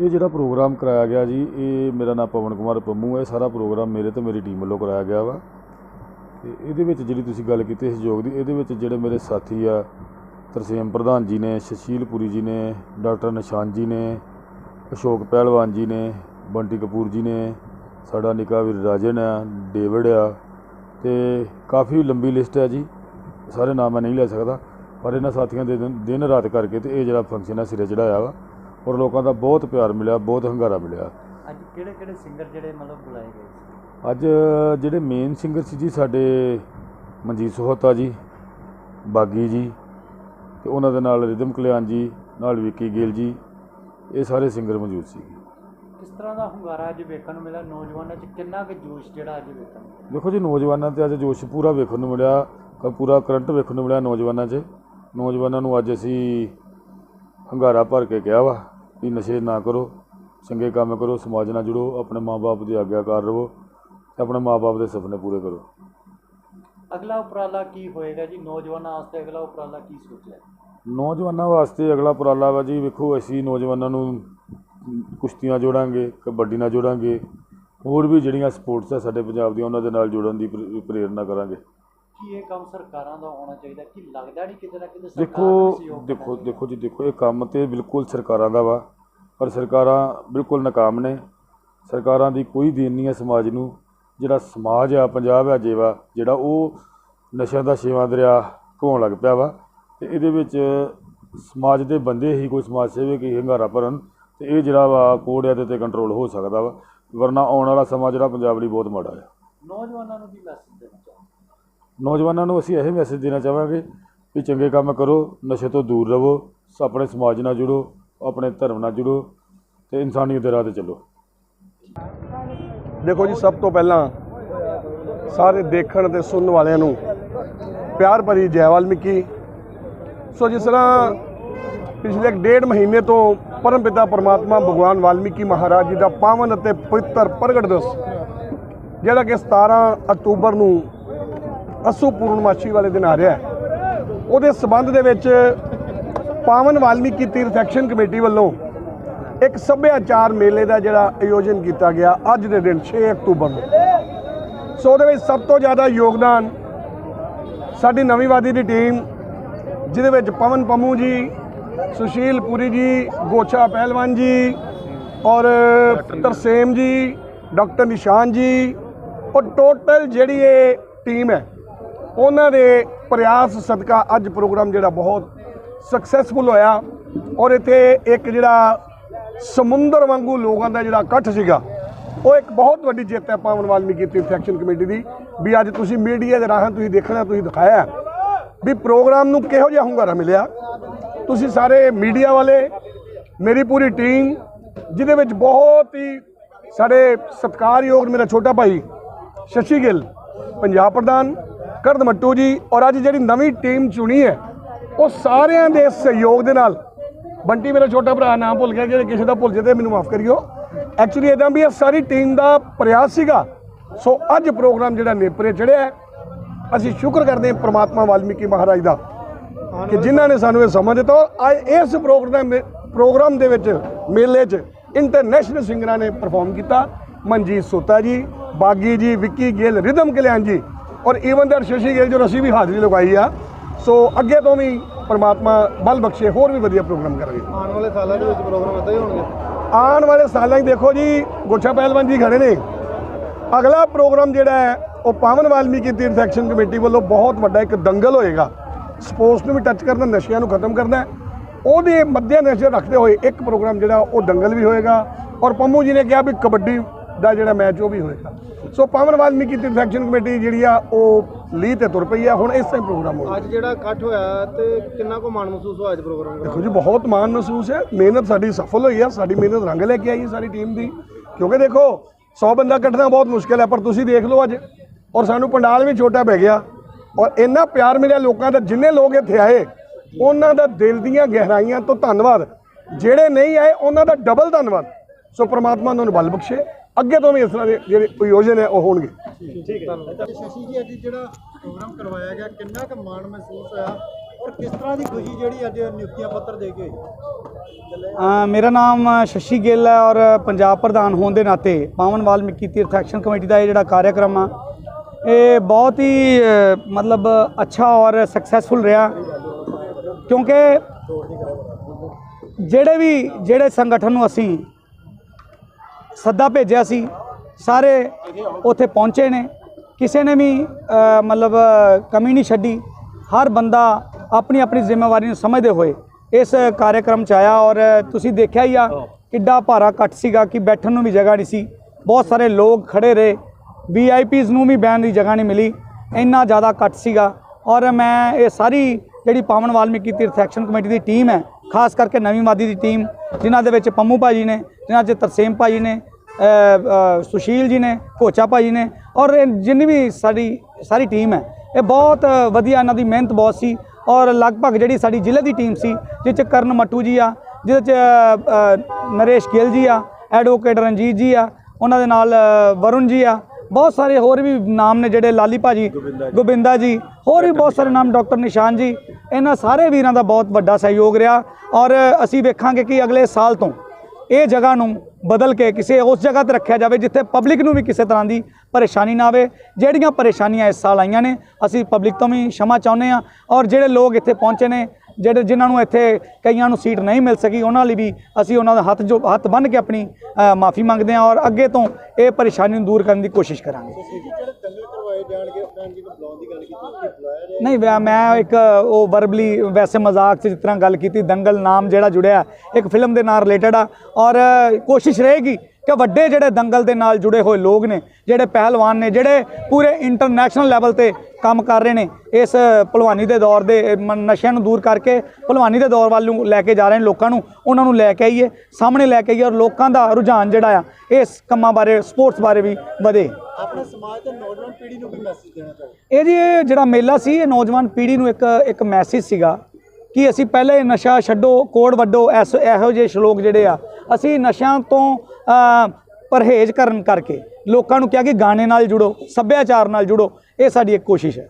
ਇਹ ਜਿਹੜਾ ਪ੍ਰੋਗਰਾਮ ਕਰਾਇਆ ਗਿਆ ਜੀ, ਇਹ ਮੇਰਾ ਨਾਮ ਪਵਨ ਕੁਮਾਰ ਪੰਮੂ ਹੈ। ਸਾਰਾ ਪ੍ਰੋਗਰਾਮ ਮੇਰੇ ਤੇ ਮੇਰੀ ਟੀਮ ਵੱਲੋਂ ਕਰਾਇਆ ਗਿਆ ਵਾ। ਤੇ ਇਹਦੇ ਵਿੱਚ ਜਿਹੜੀ ਤੁਸੀਂ ਗੱਲ ਕੀਤੀ ਸਹਿਯੋਗ ਦੀ, ਇਹਦੇ ਵਿੱਚ ਜਿਹੜੇ ਮੇਰੇ ਸਾਥੀ ਆ, ਤਰਸੇਮ ਪ੍ਰਧਾਨ ਜੀ ਨੇ, ਸ਼ਸ਼ੀਲ ਪੁਰੀ ਜੀ ਨੇ, ਡਾਕਟਰ ਨਿਸ਼ਾਨ ਜੀ ਨੇ, ਅਸ਼ੋਕ ਪਹਿਲਵਾਨ ਜੀ ਨੇ, ਬੰਟੀ ਕਪੂਰ ਜੀ ਨੇ, ਸਾਡਾ ਨਿੱਕਾ ਵੀਰ ਰਾਜਨ ਆ, ਡੇਵਿਡ ਆ, ਤੇ ਕਾਫੀ ਲੰਬੀ ਲਿਸਟ ਹੈ ਜੀ। ਸਾਰੇ ਨਾਮ ਮੈਂ ਨਹੀਂ ਲੈ ਸਕਦਾ, ਪਰ ਇਹਨਾਂ ਸਾਥੀਆਂ ਦੇ ਦਿਨ ਦਿਨ ਰਾਤ ਕਰਕੇ ਤੇ ਇਹ ਜਿਹੜਾ ਫੰਕਸ਼ਨ ਹੈ ਸਿਰੇ ਚੜਾਇਆ ਵਾ। ਔਰ ਲੋਕਾਂ ਦਾ ਬਹੁਤ ਪਿਆਰ ਮਿਲਿਆ ਬਹੁਤ ਹੰਗਾਰਾ ਮਿਲਿਆ। ਅੱਜ ਕਿਹੜੇ ਕਿਹੜੇ ਸਿੰਗਰ ਜਿਹੜੇ ਮਤਲਬ ਬੁਲਾਏ ਗਏ ਸੀ? ਅੱਜ ਜਿਹੜੇ ਮੇਨ ਸਿੰਗਰ ਸੀ ਜੀ ਸਾਡੇ ਮਨਜੀਤ ਸੋਹਤਾ ਜੀ ਬਾਗੀ ਜੀ ਤੇ ਉਹਨਾਂ ਦੇ ਨਾਲ ਰਿਦਮ ਕਲਿਆਣ ਜੀ ਨਾਲ ਵਿੱਕੀ ਗਿੱਲ ਜੀ ਇਹ ਸਾਰੇ ਸਿੰਗਰ ਮੌਜੂਦ ਸੀ ਕਿਸ ਤਰ੍ਹਾਂ ਦਾ ਹੁੰਗਾਰਾ ਅੱਜ ਵੇਖਣ ਨੂੰ ਮਿਲਿਆ? ਨੌਜਵਾਨਾਂ 'ਚ ਕਿੰਨਾ ਕੁ ਜੋਸ਼ ਜਿਹੜਾ ਅੱਜ ਵੇਖਣ ਨੂੰ ਮਿਲਿਆ? ਦੇਖੋ ਜੀ ਨੌਜਵਾਨਾਂ ਤੇ ਅੱਜ ਜੋਸ਼ ਪੂਰਾ ਵੇਖਣ ਨੂੰ ਮਿਲਿਆ ਪੂਰਾ ਕਰੰਟ ਵੇਖਣ ਨੂੰ ਮਿਲਿਆ ਨੌਜਵਾਨਾਂ 'ਚ। ਨੌਜਵਾਨਾਂ ਨੂੰ ਅੱਜ ਅਸੀਂ ਹੰਗਾਰਾ ਭਰ ਕੇ ਕਿਹਾ ਵਾ। ਵੀ ਨਸ਼ੇ ਨਾ ਕਰੋ ਚੰਗੇ ਕੰਮ ਕਰੋ ਸਮਾਜ ਨਾਲ ਜੁੜੋ ਆਪਣੇ ਮਾਪੇ ਦੀ ਆਗਿਆਕਾਰ ਰਹੋ ਤੇ ਆਪਣੇ ਮਾਪੇ ਦੇ ਸੁਪਨੇ ਪੂਰੇ ਕਰੋ। ਅਗਲਾ ਉਪਰਾਲਾ ਕੀ ਹੋਏਗਾ ਜੀ? ਨੌਜਵਾਨਾਂ ਵਾਸਤੇ ਅਗਲਾ ਉਪਰਾਲਾ ਕੀ ਸੋਚਿਆ? ਨੌਜਵਾਨਾਂ ਵਾਸਤੇ ਅਗਲਾ ਉਪਰਾਲਾ ਵਾ ਜੀ ਵੇਖੋ ਅਸੀਂ ਨੌਜਵਾਨਾਂ ਨੂੰ ਕੁਸ਼ਤੀਆਂ ਜੋੜਾਂਗੇ ਕਬੱਡੀ ਨਾਲ ਜੋੜਾਂਗੇ ਹੋਰ ਵੀ ਜਿਹੜੀਆਂ ਸਪੋਰਟਸ ਆ ਸਾਡੇ ਪੰਜਾਬ ਦੀਆਂ ਉਹਨਾਂ ਦੇ ਨਾਲ ਜੋੜਨ ਦੀ ਪ੍ਰੇ- ਪ੍ਰੇਰਨਾ ਕਰਾਂਗੇ। ਕੀ ਇਹ ਕੰਮ ਸਰਕਾਰਾਂ ਦਾ ਹੋਣਾ ਚਾਹੀਦਾ? ਕਿ ਲੱਗਦਾ ਨਹੀਂ ਕਿਤੇ ਨਾ ਕਿਤੇ ਸਰਕਾਰ ਦੇਖੋ ਦੇਖੋ ਦੇਖੋ ਜੀ ਦੇਖੋ ਇਹ ਕੰਮ ਤੇ ਬਿਲਕੁਲ ਸਰਕਾਰਾਂ ਦਾ ਵਾ ਪਰ ਸਰਕਾਰਾਂ ਬਿਲਕੁਲ ਨਾਕਾਮ ਨੇ। ਸਰਕਾਰਾਂ ਦੀ ਕੋਈ ਦੇਣ ਨਹੀਂ ਹੈ ਸਮਾਜ ਨੂੰ। ਜਿਹੜਾ ਸਮਾਜ ਆ ਪੰਜਾਬ ਹੈ ਜੇਵਾ ਜਿਹੜਾ ਉਹ ਨਸ਼ਿਆਂ ਦਾ ਛੇਵਾਂ ਦਰਿਆ ਘੋਣ ਲੱਗ ਪਿਆ ਵਾ ਤੇ ਇਹਦੇ ਵਿੱਚ ਸਮਾਜ ਦੇ ਬੰਦੇ ਹੀ ਕੋਈ ਸਮਾਜ ਸੇਵਕ ਹੀ ਹੰਗਾਰਾ ਭਰਨ ਤੇ ਇਹ ਜਿਹੜਾ ਵਾ ਕੋਡ ਤੇ ਕੰਟਰੋਲ ਹੋ ਸਕਦਾ ਵਾ। ਵਰਨਾ ਆਉਣ ਵਾਲਾ ਸਮਾਂ ਜਿਹੜਾ ਪੰਜਾਬ ਲਈ ਬਹੁਤ ਮਾੜਾ ਹੈ ਨੌਜਵਾਨਾਂ ਨੂੰ ਵੀ ਮੈਸੇਜ ਦੇਣਾ ਚਾਹੁੰਦਾ ਨੌਜਵਾਨਾਂ ਨੂੰ ਅਸੀਂ ਇਹ ਮੈਸੇਜ ਦੇਣਾ ਚਾਹਾਂਗੇ ਵੀ ਚੰਗੇ ਕੰਮ ਕਰੋ, ਨਸ਼ੇ ਤੋਂ ਦੂਰ ਰਹੋ, ਆਪਣੇ ਸਮਾਜ ਨਾਲ ਜੁੜੋ, ਆਪਣੇ ਧਰਮ ਨਾਲ ਜੁੜੋ ਤੇ ਇਨਸਾਨੀਅਤ ਦੇ ਰਾਹ ਤੇ ਚੱਲੋ। ਦੇਖੋ ਜੀ, ਸਭ ਤੋਂ ਪਹਿਲਾਂ ਸਾਰੇ ਦੇਖਣ ਤੇ ਸੁਣਨ ਵਾਲਿਆਂ ਨੂੰ ਪਿਆਰ ਭਰੀ ਜੈ ਵਾਲਮੀਕੀ। ਸੋ ਜਿਸ ਤਰ੍ਹਾਂ ਪਿਛਲੇ ਡੇਢ ਮਹੀਨੇ ਤੋਂ ਪਰਮ ਪਿਤਾ ਪਰਮਾਤਮਾ ਭਗਵਾਨ ਵਾਲਮੀਕੀ ਮਹਾਰਾਜ ਜੀ ਦਾ ਪਾਵਨ ਅਤੇ ਪਵਿੱਤਰ ਪ੍ਰਗਟ ਦਿਵਸ, ਜਿਹੜਾ ਕਿ 17 ਅਕਤੂਬਰ ਨੂੰ ਅਸੂ ਪੂਰਨਮਾਸ਼ੀ ਵਾਲੇ ਦਿਨ ਆ ਰਿਹਾ ਹੈ। ਉਹਦੇ ਸਬੰਧ ਦੇ ਵਿੱਚ ਪਾਵਨ ਵਾਲਮੀਕੀ ਤੀਰਥ ਐਕਸ਼ਨ ਕਮੇਟੀ ਵੱਲੋਂ ਇੱਕ ਸੱਭਿਆਚਾਰ ਮੇਲੇ ਦਾ ਜਿਹੜਾ ਆਯੋਜਨ ਕੀਤਾ ਗਿਆ ਅੱਜ ਦੇ ਦਿਨ 6 ਅਕਤੂਬਰ ਨੂੰ। ਸੋ ਉਹਦੇ ਵਿੱਚ ਸਭ ਤੋਂ ਜ਼ਿਆਦਾ ਯੋਗਦਾਨ ਸਾਡੀ ਨਵੀਂ ਵਾਦੀ ਦੀ ਟੀਮ, ਜਿਹਦੇ ਵਿੱਚ ਪਵਨ ਪੰਮੂ ਜੀ, ਸੁਸ਼ੀਲ ਪੁਰੀ ਜੀ, ਗੋਛਾ ਪਹਿਲਵਾਨ ਜੀ ਔਰ ਤਰਸੇਮ ਜੀ, ਡਾਕਟਰ ਨਿਸ਼ਾਨ ਜੀ ਔਰ ਟੋਟਲ ਜਿਹੜੀ ਇਹ ਟੀਮ ਹੈ ਉਹਨਾਂ ਦੇ ਪ੍ਰਯਾਸ ਸਦਕਾ ਅੱਜ ਪ੍ਰੋਗਰਾਮ ਜਿਹੜਾ ਬਹੁਤ ਸਕਸੈਸਫੁਲ ਹੋਇਆ ਔਰ ਇੱਥੇ ਇੱਕ ਜਿਹੜਾ ਸਮੁੰਦਰ ਵਾਂਗੂ ਲੋਕਾਂ ਦਾ ਜਿਹੜਾ ਇਕੱਠ ਸੀਗਾ, ਉਹ ਇੱਕ ਬਹੁਤ ਵੱਡੀ ਜਿੱਤ ਹੈ ਪਾਵਨ ਵਾਲਮੀਕੀ ਤੀਰਥ ਐਕਸ਼ਨ ਕਮੇਟੀ ਦੀ, ਵੀ ਅੱਜ ਤੁਸੀਂ ਮੀਡੀਆ ਦੇ ਰਾਹੀਂ ਤੁਸੀਂ ਦੇਖਣਾ, ਤੁਸੀਂ ਦਿਖਾਇਆ। ਵੀ ਪ੍ਰੋਗਰਾਮ ਨੂੰ ਕਿਹੋ ਜਿਹਾ ਹੁੰਗਾਰਾ ਮਿਲਿਆ? ਤੁਸੀਂ ਸਾਰੇ ਮੀਡੀਆ ਵਾਲੇ, ਮੇਰੀ ਪੂਰੀ ਟੀਮ, ਜਿਹਦੇ ਵਿੱਚ ਬਹੁਤ ਹੀ ਸਾਡੇ ਸਤਿਕਾਰਯੋਗ ਮੇਰਾ ਛੋਟਾ ਭਾਈ ਸ਼ਸ਼ੀ ਗਿੱਲ, ਪੰਜਾਬ ਪ੍ਰਧਾਨ ਕਰਦ ਮੱਟੂ ਜੀ, ਔਰ ਅੱਜ ਜਿਹੜੀ ਨਵੀਂ ਟੀਮ ਚੁਣੀ ਹੈ, ਉਹ ਸਾਰਿਆਂ ਦੇ ਸਹਿਯੋਗ ਦੇ ਨਾਲ, ਬੰਟੀ ਮੇਰਾ ਛੋਟਾ ਭਰਾ, ਨਾਮ ਭੁੱਲ ਗਿਆ ਜਿਹੜੇ ਕਿਸੇ ਦਾ ਭੁੱਲ ਜੇ ਤੇ ਮੈਨੂੰ ਮਾਫ ਕਰਿਓ। ਐਕਚੁਅਲੀ ਇਦਾਂ ਵੀ ਇਹ ਸਾਰੀ ਟੀਮ ਦਾ ਪ੍ਰਯਾਸ ਸੀਗਾ। ਸੋ ਅੱਜ ਪ੍ਰੋਗਰਾਮ ਜਿਹੜਾ ਨੇਪਰੇ ਚੜਿਆ ਅਸੀਂ ਸ਼ੁਕਰ ਕਰਦੇ ਹਾਂ ਪ੍ਰਮਾਤਮਾ ਵਾਲਮੀਕੀ ਮਹਾਰਾਜ ਦਾ, ਕਿ ਜਿਨ੍ਹਾਂ ਨੇ ਸਾਨੂੰ ਇਹ ਸਮਝ ਦਿੱਤਾ, ਔਰ ਅੱਜ ਇਸ ਪ੍ਰੋਗਰਾਮ ਪ੍ਰੋਗਰਾਮ ਦੇ ਵਿੱਚ ਮੇਲੇ 'ਚ ਇੰਟਰਨੈਸ਼ਨਲ ਸਿੰਗਰਾਂ ਨੇ ਪਰਫਾਰਮ ਕੀਤਾ। ਮਨਜੀਤ ਸੋਤਾ ਜੀ, ਬਾਗੀ ਜੀ, ਵਿੱਕੀ ਗਿੱਲ, ਰਿਦਮ ਕਲਿਆਣ ਜੀ ਔਰ ਈਵਨ ਦਰ ਸ਼ਸ਼ੀ ਗਿੱਲ ਜੋ ਅਸੀਂ ਵੀ ਹਾਜ਼ਰੀ ਲਗਾਈ ਆ ਸੋ ਅੱਗੇ ਤੋਂ ਵੀ ਪ੍ਰਮਾਤਮਾ ਬਲ ਬਖਸ਼ੇ ਹੋਰ ਵੀ ਵਧੀਆ ਪ੍ਰੋਗਰਾਮ ਕਰਾਂਗੇ ਆਉਣ ਵਾਲੇ ਸਾਲਾਂ ਦੇ ਵਿੱਚ ਪ੍ਰੋਗਰਾਮ ਇਦਾਂ ਹੀ ਹੋਣਗੇ। ਆਉਣ ਵਾਲੇ ਸਾਲਾਂ 'ਚ ਦੇਖੋ ਜੀ ਗੁੱਛਾ ਪਹਿਲਵਾਨ ਜੀ ਖੜੇ ਨੇ। ਅਗਲਾ ਪ੍ਰੋਗਰਾਮ ਜਿਹੜਾ ਹੈ ਉਹ ਪਾਵਨ ਵਾਲਮੀਕੀ ਤੀਰਥ ਐਕਸ਼ਨ ਕਮੇਟੀ ਵੱਲੋਂ ਬਹੁਤ ਵੱਡਾ ਇੱਕ ਦੰਗਲ ਹੋਏਗਾ। ਸਪੋਰਟਸ ਨੂੰ ਵੀ ਟੱਚ ਕਰਨਾ ਨਸ਼ਿਆਂ ਨੂੰ ਖਤਮ ਕਰਨਾ। ਉਹਦੇ ਮੱਦੇ ਨਜ਼ਰ ਰੱਖਦੇ ਹੋਏ ਇੱਕ ਪ੍ਰੋਗਰਾਮ ਜਿਹੜਾ ਉਹ ਦੰਗਲ ਵੀ ਹੋਏਗਾ। ਔਰ ਪੰਮੂ ਜੀ ਨੇ ਕਿਹਾ ਵੀ ਕਬੱਡੀ ਦਾ ਜਿਹੜਾ ਮੈਚ ਉਹ ਵੀ ਹੋਏਗਾ। ਸੋ ਪਾਵਨ ਵਾਲਮੀਕੀ ਤੀਰਥ ਐਕਸ਼ਨ ਕਮੇਟੀ ਜਿਹੜੀ ਆ ਉਹ ਲੀਹ ਤੇ ਤੁਰ ਪਈ ਆ। ਹੁਣ ਇਸ ਟਾਈਮ ਪ੍ਰੋਗਰਾਮ ਹੋਣਾ ਅੱਜ ਜਿਹੜਾ ਇਕੱਠ ਹੋਇਆ ਤੇ ਕਿੰਨਾ ਕੁ ਮਾਣ ਮਹਿਸੂਸ ਹੋਇਆ ਅੱਜ ਪ੍ਰੋਗਰਾਮ ਦੇਖੋ ਜੀ ਬਹੁਤ ਮਾਣ ਮਹਿਸੂਸ ਹੈ। ਮਿਹਨਤ ਸਾਡੀ ਸਫਲ ਹੋਈ ਹੈ ਸਾਡੀ ਮਿਹਨਤ ਰੰਗ ਲੈ ਕੇ ਆਈ ਹੈ ਸਾਰੀ ਟੀਮ ਦੀ। ਕਿਉਂਕਿ ਦੇਖੋ 100 ਬੰਦਾ ਕੱਢਣਾ ਬਹੁਤ ਮੁਸ਼ਕਿਲ ਹੈ ਪਰ ਤੁਸੀਂ ਦੇਖ ਲਓ ਅੱਜ। ਔਰ ਸਾਨੂੰ ਪੰਡਾਲ ਵੀ ਛੋਟਾ ਪੈ ਗਿਆ। ਔਰ ਇੰਨਾ ਪਿਆਰ ਮਿਲਿਆ ਲੋਕਾਂ ਦਾ ਜਿੰਨੇ ਲੋਕ ਇੱਥੇ ਆਏ ਉਹਨਾਂ ਦਾ ਦਿਲ ਦੀਆਂ ਗਹਿਰਾਈਆਂ ਤੋਂ ਧੰਨਵਾਦ। ਜਿਹੜੇ ਨਹੀਂ ਆਏ ਉਹਨਾਂ ਦਾ ਡਬਲ ਧੰਨਵਾਦ। ਸੋ ਪ੍ਰਮਾਤਮਾ ਉਹਨਾਂ ਨੂੰ ਬਲ ਬਖਸ਼ੇ। ਅੱਗੇ ਤੋਂ ਵੀ ਇਸ ਤਰ੍ਹਾਂ ਦੇ ਜਿਹੜੇ ਆਯੋਜਨ ਹੈ ਉਹ ਹੋਣਗੇ। ਸ਼ਸ਼ੀ ਜੀ ਅੱਜ ਜਿਹੜਾ ਪ੍ਰੋਗਰਾਮ ਕਰਵਾਇਆ ਗਿਆ ਕਿੰਨਾ ਕੁ ਮਾਣ ਮਹਿਸੂਸ ਹੋਇਆ ਔਰ ਕਿਸ ਤਰ੍ਹਾਂ ਦੀ ਖੁਸ਼ੀ ਜਿਹੜੀ ਅੱਜ ਨਿਯੁਕਤੀਆਂ ਪੱਤਰ ਦੇ ਕੇ ਅ, ਮੇਰਾ ਨਾਮ ਸ਼ਸ਼ੀ ਗਿੱਲ ਹੈ ਔਰ ਪੰਜਾਬ ਪ੍ਰਧਾਨ ਹੋਣ ਦੇ ਨਾਤੇ ਪਾਵਨ ਵਾਲਮੀਕੀ ਤੀਰਥ ਐਕਸ਼ਨ ਕਮੇਟੀ ਦਾ ਇਹ ਜਿਹੜਾ ਕਾਰਜਕ੍ਰਮ ਆ ਇਹ ਬਹੁਤ ਹੀ ਮਤਲਬ ਅੱਛਾ ਔਰ ਸਕਸੈਸਫੁਲ ਰਿਹਾ। ਕਿਉਂਕਿ ਜਿਹੜੇ ਵੀ ਜਿਹੜੇ ਸੰਗਠਨ ਨੂੰ ਅਸੀਂ ਸੱਦਾ ਭੇਜਿਆ ਸੀ। ਸਾਰੇ ਉੱਥੇ ਪਹੁੰਚੇ ਨੇ। ਕਿਸੇ ਨੇ ਵੀ ਮਤਲਬ, ਕਮੀ ਨਹੀਂ ਛੱਡੀ। ਹਰ ਬੰਦਾ ਆਪਣੀ ਆਪਣੀ ਜ਼ਿੰਮੇਵਾਰੀ ਨੂੰ ਸਮਝਦੇ ਹੋਏ ਇਸ ਕਾਰਜਕ੍ਰਮ ਚ ਆਇਆ ਔਰ ਤੁਸੀਂ ਦੇਖਿਆ ਹੀ ਆ ਕਿੱਡਾ ਭਾਰਾ ਇਕੱਠ ਸੀਗਾ ਕਿ ਬੈਠਣ ਨੂੰ ਵੀ ਜਗ੍ਹਾ ਨਹੀਂ ਸੀ। ਬਹੁਤ ਸਾਰੇ ਲੋਕ ਖੜੇ ਰਹੇ। ਵੀਆਈਪੀਜ਼ ਨੂੰ ਵੀ ਬਹਿਣ ਦੀ ਜਗ੍ਹਾ ਨਹੀਂ ਮਿਲੀ। ਇੰਨਾ ਜ਼ਿਆਦਾ ਇਕੱਠ ਸੀਗਾ। ਔਰ ਮੈਂ ਇਹ ਸਾਰੀ ਜਿਹੜੀ ਪਾਵਨ ਵਾਲਮੀਕੀ ਤੀਰਥ ਐਕਸ਼ਨ ਕਮੇਟੀ ਦੀ ਟੀਮ ਹੈ ਖਾਸ ਕਰਕੇ ਨਵੀਂ ਮਾਦੀ ਦੀ ਟੀਮ, ਜਿਨ੍ਹਾਂ ਦੇ ਵਿੱਚ ਪੰਮੂ ਭਾਜੀ ਨੇ, ਜਿਨ੍ਹਾਂ 'ਚ ਤਰਸੇਮ ਭਾਜੀ ਨੇ ਸੁਸ਼ੀਲ ਜੀ ਨੇ ਕੋਚਾ ਭਾਜੀ ਨੇ, ਔਰ ਇਹ ਜਿੰਨੀ ਵੀ ਸਾਡੀ, ਸਾਰੀ ਟੀਮ ਹੈ, ਇਹ ਬਹੁਤ ਵਧੀਆ ਇਹਨਾਂ ਦੀ ਮਿਹਨਤ ਬਹੁਤ ਸੀ, ਔਰ ਲਗਭਗ ਜਿਹੜੀ ਸਾਡੀ ਜ਼ਿਲ੍ਹੇ ਦੀ ਟੀਮ ਸੀ, ਜਿਸ 'ਚ ਕਰਨ ਮੱਟੂ ਜੀ ਆ ਜਿਹਦੇ 'ਚ ਨਰੇਸ਼ ਗਿੱਲ ਜੀ ਆ, ਐਡਵੋਕੇਟ ਰਣਜੀਤ ਜੀ ਆ, ਉਹਨਾਂ ਦੇ ਨਾਲ ਵਰੁਣ ਜੀ ਆ ਬਹੁਤ ਸਾਰੇ ਹੋਰ ਵੀ ਨਾਮ ਨੇ ਜਿਹੜੇ ਲਾਲੀ ਭਾਜੀ ਗੋਬਿੰਦਾ ਜੀ। ਹੋਰ ਵੀ ਬਹੁਤ ਸਾਰੇ ਨਾਮ ਡਾਕਟਰ ਨਿਸ਼ਾਨ ਜੀ ਇਹਨਾਂ ਸਾਰੇ ਵੀਰਾਂ ਦਾ ਬਹੁਤ ਵੱਡਾ ਸਹਿਯੋਗ ਰਿਹਾ ਔਰ ਅਸੀਂ ਵੇਖਾਂਗੇ ਕਿ ਅਗਲੇ ਸਾਲ ਤੋਂ ਇਹ ਜਗ੍ਹਾ ਨੂੰ ਬਦਲ ਕੇ ਕਿਸੇ ਉਸ ਜਗ੍ਹਾ ਤੇ ਰੱਖਿਆ ਜਾਵੇ ਜਿੱਥੇ ਪਬਲਿਕ ਨੂੰ ਵੀ ਕਿਸੇ ਤਰ੍ਹਾਂ ਦੀ ਪਰੇਸ਼ਾਨੀ ਨਾ ਆਵੇ। ਜਿਹੜੀਆਂ ਪਰੇਸ਼ਾਨੀਆਂ ਇਸ ਸਾਲ ਆਈਆਂ ਨੇ ਅਸੀਂ ਪਬਲਿਕ ਤੋਂ ਵੀ ਸ਼ਮਾ ਚਾਹੁੰਦੇ ਆ ਔਰ ਜਿਹੜੇ ਲੋਕ ਇੱਥੇ ਪਹੁੰਚੇ ਨੇ ਜਿਹੜੇ ਜਿਨ੍ਹਾਂ ਨੂੰ ਇੱਥੇ ਕਈਆਂ ਨੂੰ ਸੀਟ ਨਹੀਂ ਮਿਲ ਸਕੀ, ਉਹਨਾਂ ਲਈ ਵੀ ਅਸੀਂ ਉਹਨਾਂ ਦਾ ਹੱਥ ਜੋ ਹੱਥ ਬੰਨ੍ਹ ਕੇ ਆਪਣੀ ਮਾਫੀ ਮੰਗਦੇ ਹਾਂ ਔਰ ਅੱਗੇ ਤੋਂ ਇਹ ਪਰੇਸ਼ਾਨੀ ਨੂੰ ਦੂਰ ਕਰਨ ਦੀ ਕੋਸ਼ਿਸ਼ ਕਰਾਂਗੇ। ਨਹੀਂ, ਵੈ- ਮੈਂ ਇੱਕ, ਉਹ ਵਰਬਲੀ ਵੈਸੇ ਮਜ਼ਾਕ 'ਚ ਜਿਸ ਤਰ੍ਹਾਂ ਗੱਲ ਕੀਤੀ, ਦੰਗਲ ਨਾਮ ਜਿਹੜਾ ਜੁੜਿਆ, ਇੱਕ ਫਿਲਮ ਦੇ ਨਾਲ ਰਿਲੇਟਡ ਆ ਔਰ ਕੋਸ਼ਿਸ਼ ਰਹੇਗੀ ਕਿ ਵੱਡੇ ਜਿਹੜੇ ਦੰਗਲ ਦੇ ਨਾਲ ਜੁੜੇ ਹੋਏ ਲੋਕ ਨੇ ਜਿਹੜੇ ਪਹਿਲਵਾਨ ਨੇ ਜਿਹੜੇ ਪੂਰੇ ਇੰਟਰਨੈਸ਼ਨਲ ਲੈਵਲ ਤੇ ਕੰਮ ਕਰ ਰਹੇ ਨੇ ਇਸ ਭਲਵਾਨੀ ਦੇ ਦੌਰ ਦੇ ਨਸ਼ਿਆਂ ਨੂੰ ਦੂਰ ਕਰਕੇ ਭਲਵਾਨੀ ਦੇ ਦੌਰ ਵੱਲ ਨੂੰ ਲੈ ਕੇ ਜਾ ਰਹੇ ਨੇ ਲੋਕਾਂ ਨੂੰ ਉਹਨਾਂ ਨੂੰ ਲੈ ਕੇ ਆਈਏ ਸਾਹਮਣੇ ਲੈ ਕੇ ਆਈਏ ਔਰ ਲੋਕਾਂ ਦਾ ਰੁਝਾਨ ਜਿਹੜਾ ਆ ਇਸ ਕੰਮਾਂ ਬਾਰੇ ਸਪੋਰਟਸ ਬਾਰੇ ਵੀ ਵਧੇ। ਆਪਣੇ ਸਮਾਜ ਤੇ ਨੌਜਵਾਨ ਪੀੜ੍ਹੀ ਨੂੰ ਵੀ ਮੈਸੇਜ ਦੇਣਾ ਚਾਹੁੰਦੇ ਇਹ ਜੀ ਜਿਹੜਾ ਮੇਲਾ ਸੀ ਇਹ ਨੌਜਵਾਨ ਪੀੜ੍ਹੀ ਨੂੰ ਇੱਕ ਇੱਕ ਮੈਸੇਜ ਸੀਗਾ ਕਿ ਅਸੀਂ ਪਹਿਲੇ ਨਸ਼ਾ ਛੱਡੋ ਕੋੜ ਵੱਡੋ ਐਸ ਇਹੋ ਜਿਹੇ ਸ਼ਲੋਕ ਜਿਹੜੇ ਆ ਅਸੀਂ ਨਸ਼ਿਆਂ ਤੋਂ ਪਰਹੇਜ਼ ਕਰਨ ਕਰਕੇ ਲੋਕਾਂ ਨੂੰ ਕਿਹਾ ਕਿ ਗਾਣੇ ਨਾਲ ਜੁੜੋ, ਸੱਭਿਆਚਾਰ ਨਾਲ ਜੁੜੋ, ਇਹ ਸਾਡੀ ਇੱਕ ਕੋਸ਼ਿਸ਼ ਹੈ।